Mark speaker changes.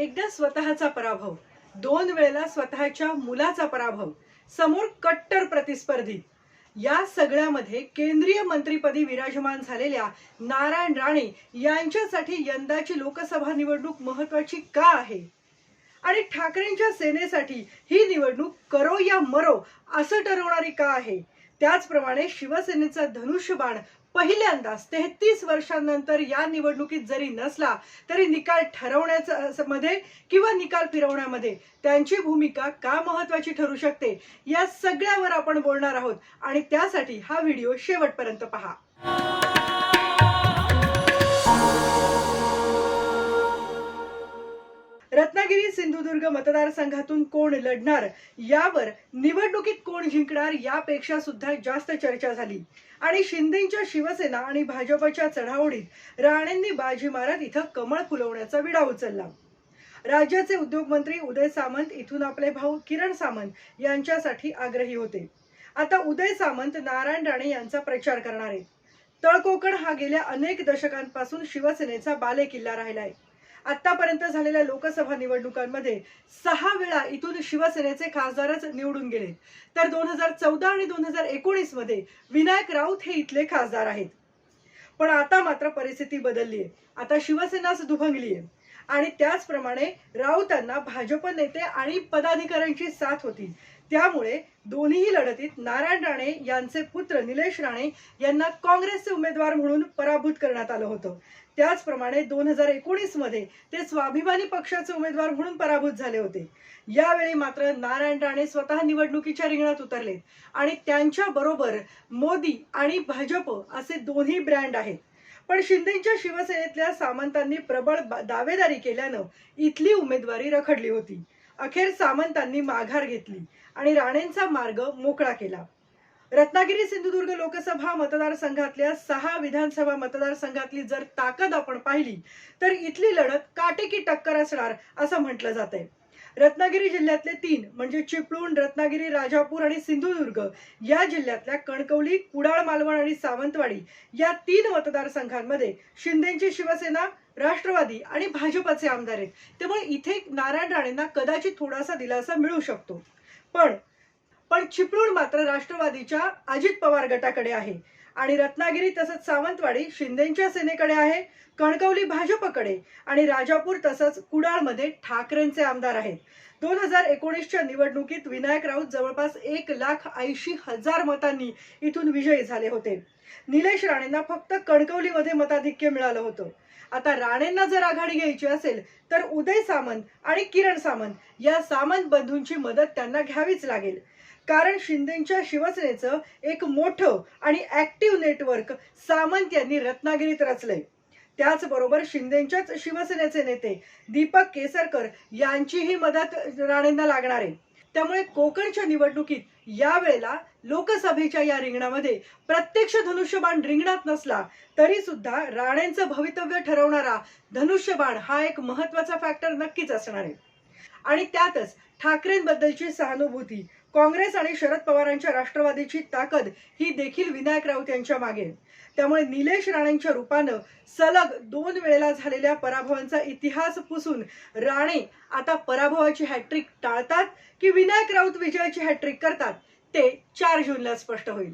Speaker 1: एकदा स्वतःचा पराभव. दोन वेळेला स्वतःच्या मुलाचा पराभव. समोर कट्टर प्रतिस्पर्धी. या सगळ्यामध्ये केंद्रीय मंत्रीपदी विराजमान झालेल्या नारायण राणे यांच्यासाठी यंदाची लोकसभा निवडणूक महत्वाची का आहे? आणि ठाकरेंच्या सेनेसाठी ही निवडणूक करो या मरो असं ठरवणारी का आहे? त्याचप्रमाणे शिवसेनेचा धनुष्यबाण पहिल्यांदाच तेहतीस वर्षांनंतर या निवडणुकीत जरी नसला तरी निकाल ठरवण्याचा मध्ये किंवा निकाल फिरवण्यामध्ये त्यांची भूमिका का महत्वाची ठरू शकते या सगळ्यावर आपण बोलणार आहोत. आणि त्यासाठी हा व्हिडिओ शेवटपर्यंत पहा. रत्नागिरी सिंधुदुर्ग मतदारसंघातून कोण लढणार? यावर निवडणुकीत कोण जिंकणार? यापेक्षा सुद्धा जास्त चर्चा झाली. आणि शिंदेच्या शिवसेना आणि भाजपच्या चढाओढीत राणेंनी बाजी मारत इथं कमळ फुलवण्याचा विडा उचलला. राज्याचे उद्योगमंत्री उदय सामंत इथून आपले भाऊ किरण सामंत यांच्यासाठी आग्रही होते. आता उदय सामंत नारायण राणे यांचा प्रचार करणार आहेत. तळकोकण हा गेल्या अनेक दशकांपासून शिवसेनेचा बालेकिल्ला राहिलाय. आतापर्यंत झालेल्या लोकसभा निवडणुकांमध्ये सहा वेळा इथून शिवसेनेचे खासदारच निवडून गेले तर दोन हजार चौदा आणि दोन हजार एकोणीसमध्ये विनायक राऊत हे इथले खासदार आहेत. पण आता मात्र परिस्थिती बदलली आहे आता शिवसेनाच दुभंगली आहे आणि त्याचप्रमाणे राऊतांना भाजप नेते आणि पदाधिकाऱ्यांची साथ होती. त्यामुळे दोन्ही लढतीत नारायण राणे यांचे पुत्र निलेश राणे यांना काँग्रेसचे उमेदवार म्हणून पराभूत करण्यात आलं होतं. त्याचप्रमाणे दोन हजार एकोणीसमध्ये ते स्वाभिमानी पक्षाचे उमेदवार म्हणून पराभूत झाले होते. यावेळी मात्र नारायण राणे स्वतः निवडणुकीच्या रिंगणात उतरले आणि त्यांच्या बरोबर मोदी आणि भाजप असे दोन्ही ब्रँड आहेत. पण शिंदेच्या शिवसेनेतल्या सामंतांनी प्रबळ दावेदारी केल्यानं इथली उमेदवारी रखडली होती. अखेर सामंतांनी माघार घेतली आणि राणेंचा मार्ग मोकळा केला. रत्नागिरी सिंधुदुर्ग लोकसभा मतदारसंघातल्या सहा विधानसभा मतदारसंघातली जर ताकद आपण पाहिली तर इथली लढत काटेकी टक्कर असणार असं म्हटलं जात आहे रत्नागिरी जिल्ह्यातले तीन म्हणजे चिपळूण रत्नागिरी राजापूर आणि सिंधुदुर्ग या जिल्ह्यातल्या कणकवली कुडाळ मालवण आणि सावंतवाडी या तीन मतदारसंघांमध्ये शिंदेची शिवसेना राष्ट्रवादी आणि भाजपचे आमदार आहेत. त्यामुळे इथे नारायण राणेंना कदाचित थोडासा दिलासा मिळू शकतो. पण पण चिपळूण मात्र राष्ट्रवादीच्या अजित पवार गटाकडे आहे. आणि रत्नागिरी तसंच सावंतवाडी शिंदेच्या सेनेकडे आहे कणकवली भाजपकडे आणि राजापूर तसंच कुडाळमध्ये ठाकरेंचे आमदार आहेत. दोन हजार एकोणीसच्या निवडणुकीत विनायक राऊत जवळपास एक लाख ऐंशी हजार मतांनी इथून विजयी झाले होते. निलेश राणेंना फक्त कणकवलीमध्ये मताधिक्य मिळालं होतं. आता राणेंना जर आघाडी घ्यायची असेल तर उदय सामंत आणि किरण सामंत या सामंत बंधूंची मदत त्यांना घ्यावीच लागेल. कारण शिंदेच्या शिवसेनेचं एक मोठं आणि ऍक्टिव्ह नेटवर्क सामंत यांनी रत्नागिरीत रचलंय. त्याचबरोबर शिंदेच्याच शिवसेनेचे नेते दीपक केसरकर यांचीही मदत राणेंना लागणार आहे. त्यामुळे कोकणच्या निवडणुकीत यावेळेला लोकसभेच्या या रिंगणामध्ये प्रत्यक्ष धनुष्यबाण रिंगणात नसला तरी सुद्धा राणेंचं भवितव्य ठरवणारा धनुष्यबाण हा एक महत्त्वाचा फॅक्टर नक्कीच असणार आहे. आणि त्यातच ठाकरेंबद्दलची सहानुभूती काँग्रेस आणि शरद पवारांच्या राष्ट्रवादीची ताकद ही देखील विनायक राऊत यांच्या मागे. त्यामुळे निलेश राणेंच्या रूपानं सलग दोन वेळेला झालेल्या पराभवांचा इतिहास पुसून राणे आता पराभवाची हॅट्रिक टाळतात की विनायक राऊत विजयाची हॅट्रिक करतात ते चार जूनला स्पष्ट होईल.